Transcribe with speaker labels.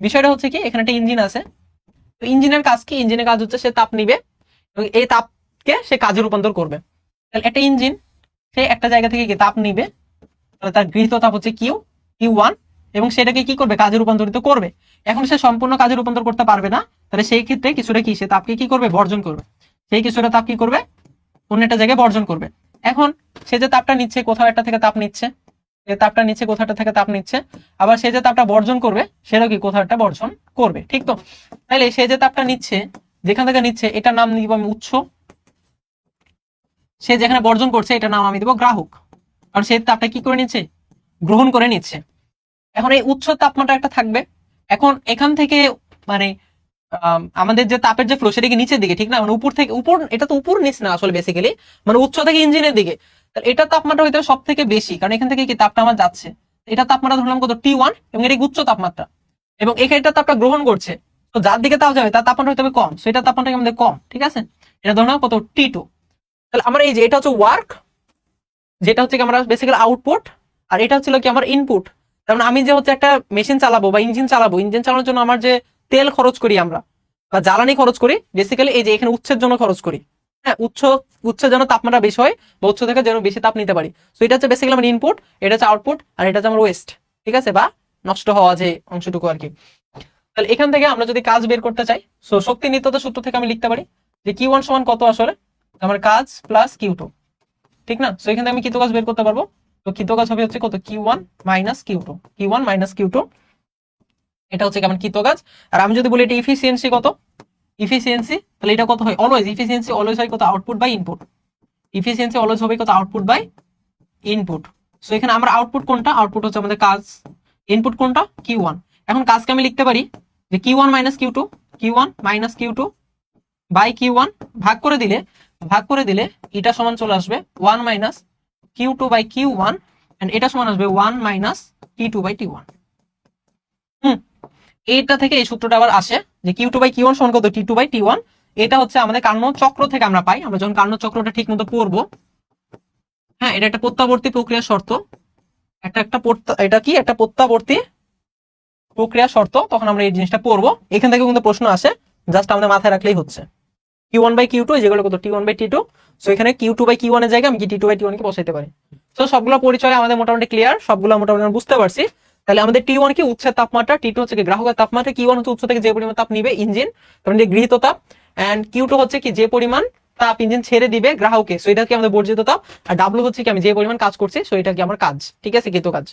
Speaker 1: বিষয়টা হচ্ছে কি, এখানে একটা ইঞ্জিন আছে। তো ইঞ্জিনের কাজ কি? ইঞ্জিনের কাজ হচ্ছে সে তাপ নিবে এবং এই তাপকে সে কাজে রূপান্তর করবে। তাহলে একটা ইঞ্জিন সে একটা জায়গা থেকে তাপ নিবে। তাহলে তার গৃহীত তাপ হচ্ছে কিউ কিউ ওয়ান এবং সেটাকে কি করবে? কাজে রূপান্তরিত করবে। এখন সে সম্পূর্ণ কাজে রূপান্তর করতে পারবে না। তাহলে সেই ক্ষেত্রে কিছুটা কি? সে তাপকে কি করবে? বর্জন করবে। সেই কিছুটা তাপ কি করবে? অন্য একটা জায়গায় বর্জন করবে। এখন সে যে তাপটা নিচ্ছে, কোথাও একটা থেকে তাপ নিচ্ছে। তাপটা নিচ্ছে কোথাটা থেকে তাপ নিচ্ছে আবার সে যে তাপটা বর্জন করবে সেটাও কি কোথাও একটা বর্জন করবে ঠিক তো? তাহলে সে যে তাপটা নিচ্ছে যেখান থেকে নিচ্ছে এটার নাম দিব আমি উৎস। সে যেখানে বর্জন করছে এটার নাম আমি দেবো গ্রাহক। কারণ সে তাপটা কি করে নিচ্ছে? গ্রহণ করে নিচ্ছে। এখন এই উচ্চ তাপমাত্রা একটা থাকবে। এখন এখান থেকে মানে আম, আমাদের যে তাপের যে ফ্লো সেটা কি নিচের দিকে ঠিক না? মানে উপর থেকে উপর এটা তো উপর নিচ না আসলে বেসিক্যালি মানে উচ্চ থেকে ইঞ্জিনের দিকে। এটা তাপমাত্রা হইতে সব থেকে বেশি, কারণ এখান থেকে কি তাপটা আমার যাচ্ছে? এটা তাপমাত্রা ধরলাম কত? টি ওয়ান এবং এটা উচ্চ তাপমাত্রা। এবং এখানে এটা তাপটা গ্রহণ করছে। তো যার দিকে তাপ যাবে তার তাপমাত্রা হইতে হবে কম সেটা তাপমাত্রা আমাদের কম, ঠিক আছে? এটা ধরলাম কত? টি টু তাহলে আমার এই যে, এটা হচ্ছে ওয়ার্ক যেটা হচ্ছে কি আমরা বেসিক্যালি আউটপুট আর এটা হচ্ছিল কি আমার ইনপুট তার মানে আমি যে হচ্ছে একটা মেশিন চালাবো বা ইঞ্জিন চালাবো ইঞ্জিন চালানোর জন্য আমার যে তেল খরচ করি আমরা, বা জ্বালানি খরচ করি বেসিক্যালি এই যে এখানে উচ্ছের জন্য খরচ করি। হ্যাঁ উচ্চ উচ্চের যেন তাপমাত্রা বেশি হয় বা উচ্চ থেকে যেন বেশি তাপ নিতে পারি। তো এটা হচ্ছে বেসিক্যালি আমার ইনপুট এটা হচ্ছে আউটপুট আর এটা হচ্ছে আমার ওয়েস্ট ঠিক আছে? বা নষ্ট হওয়া যে অংশটুকু আর কি। তাহলে এখান থেকে আমরা যদি কাজ বের করতে চাই সো শক্তি নিত্যতা সূত্র থেকে আমি লিখতে পারি যে কিউ ওয়ান সমান কত আসলে? আমার কাজ প্লাস কিউ টু ঠিক না? সো এখান থেকে আমি কৃত কাজ বের করতে পারব? তো কৃত কাজ হবে হচ্ছে কত? Q one minus Q two Q one minus Q two এটা হচ্ছে কেমন কৃত কাজ? আর আমি যদি বলি এটা ইফিসিয়েন্সি কত? ইফিসিয়েন্সি তাহলে এটা কত হয়? অলওয়েজ ইফিসিয়েন্সি অলওয়েজ হয় কত? Output by input efficiency always হবে কত? আউটপুট বাই ইনপুট সো এখানে আমরা আউটপুট কোনটা? আউটপুট হচ্ছে আমাদের কাজ। ইনপুট কোনটা? কিউ ওয়ান এখন কাজকে আমি লিখতে পারি যে Q one minus Q two by Q one Q two by Q ওয়ান ভাগ করে দিলে, ভাগ করে দিলে এটা সমান চলে আসবে one minus Q two by Q one and এটা সমান আসবে one minus T two by T one এইটা থেকে এই সূত্রটা আবার আসে যে Q two by Q one সমান কত? T two by T one এটা হচ্ছে আমাদের কার্ণ চক্র থেকে আমরা পাই। আমরা যখন কার্ণ চক্রটা ঠিক মতো পড়ব হ্যাঁ এটা একটা প্রত্যাবর্তী প্রক্রিয়া শর্ত। একটা একটা এটা কি? একটা প্রত্যাবর্তী প্রক্রিয়া শর্ত। তখন আমরা এই জিনিসটা পড়ব। এখান থেকে কিন্তু প্রশ্ন আসে। জাস্ট আমাদের মাথায় রাখলেই হচ্ছে। Q one by Q two যেগুলো কত? T one by T two so এখানে কিউ টু বাই কিউ ওয়ানের জায়গায় আমি কি টি টু বাই টি ওয়ানকে বসাইতে পারি? তো সবগুলো পরিচয় আমাদের মোটামুটি ক্লিয়ার সবগুলো মোটামুটি আমরা বুঝতে পারছি। তাহলে আমাদের টি ওয়ান কি উচ্ছের তাপমাত্রা টি টু হচ্ছে গ্রাহকের তাপমাত্রা কি ওয়ান হচ্ছে উচ্চ থেকে যে পরিমাণ তাপ নিবে ইঞ্জিন, তারপরে যে গৃহীত তাপ অ্যান্ড কিউ টু হচ্ছে কি যে পরিমাণ তাপ ইঞ্জিন ছেড়ে দিবে গ্রাহকে সো এটা কি আমাদের বর্জিত তাপ, আর ডাব্লু হচ্ছে কি আমি যে পরিমাণ কাজ করছি সো এটা কি আমার কাজ, ঠিক আছে কৃত কাজ।